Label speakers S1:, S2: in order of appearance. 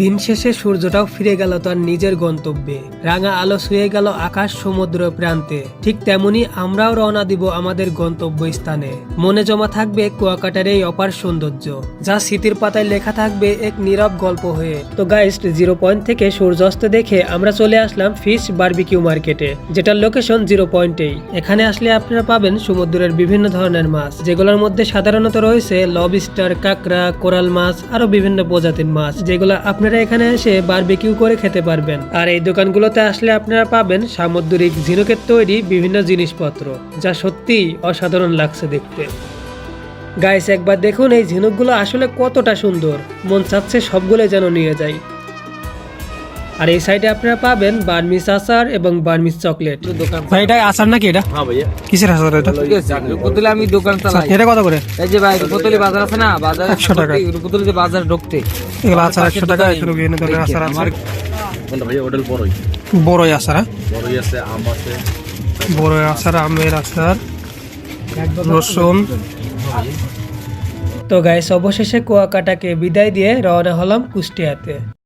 S1: দিন শেষে সূর্যটাও ফিরে গেল তার নিজের গন্তব্যে। রাঙা আলো ছুঁয়ে গেল আকাশ সমুদ্র প্রান্তে। ঠিক তেমনি আমরাও রওনা দিব আমাদের গন্তব্য স্থানে মনে জমা থাকবে কুয়াকাটার এই অপার সৌন্দর্য, যা স্মৃতির পাতায় লেখা থাকবে এক নীরব গল্প হয়ে। তো গাইস্ট জিরো পয়েন্ট থেকে সূর্যাস্ত দেখে আমরা চলে আসলাম ফিশ বারবিকিউ মার্কেটে যেটার লোকেশন জিরো পয়েন্টেই এখানে আসলে আপনারা পাবেন সমুদ্রের বিভিন্ন ধরনের মাছ, যেগুলোর মধ্যে সাধারণত রয়েছে লবস্টার কাঁকড়া, কোরাল মাছ আরও বিভিন্ন প্রজাতির মাছ, যেগুলো আপনারা এখানে এসে বারবিকিউ করে খেতে পারবেন। আর এই দোকানগুলোতে আসলে আপনারা পাবেন সামুদ্রিক ঝিনুকের তৈরি বিভিন্ন জিনিসপত্র, যা সত্যিই অসাধারণ লাগছে দেখতে। গাইস একবার দেখুন এই ঝিনুকগুলো আসলে কতটা সুন্দর। মন চাচ্ছে সবগুলো যেন নিয়ে যাই। আর এই সাইডে আপনারা পাবেন বার্মিস আচার এবং বার্মিস চকলেট। ভাই এটা আচার নাকি এটা?
S2: হ্যাঁ ভাইয়া।
S1: কিসের আচার এটা?
S2: ঠিক আমি দোকান চালাই।
S1: এটা কত করে?
S2: এই যে ভাই রূপতলি বাজার আছে না বাজার
S1: 100 টাকা।
S2: রূপতলি যে বাজার ঢুকতে
S1: এগুলো আচার একশো টাকা এগুলো বিভিন্ন ধরনের আচার আছে।
S3: বলতো ভাইয়া ওটাল বড়ই।
S1: বড়ই আচার হ্যাঁ?
S3: বড়ই আছে আম আছে।
S1: বড় আচার আমের আচার রসুন। তো গাইস অবশেষে কুয়াকাটাকে বিদায় দিয়ে রওনা হলাম কুষ্টিয়াতে।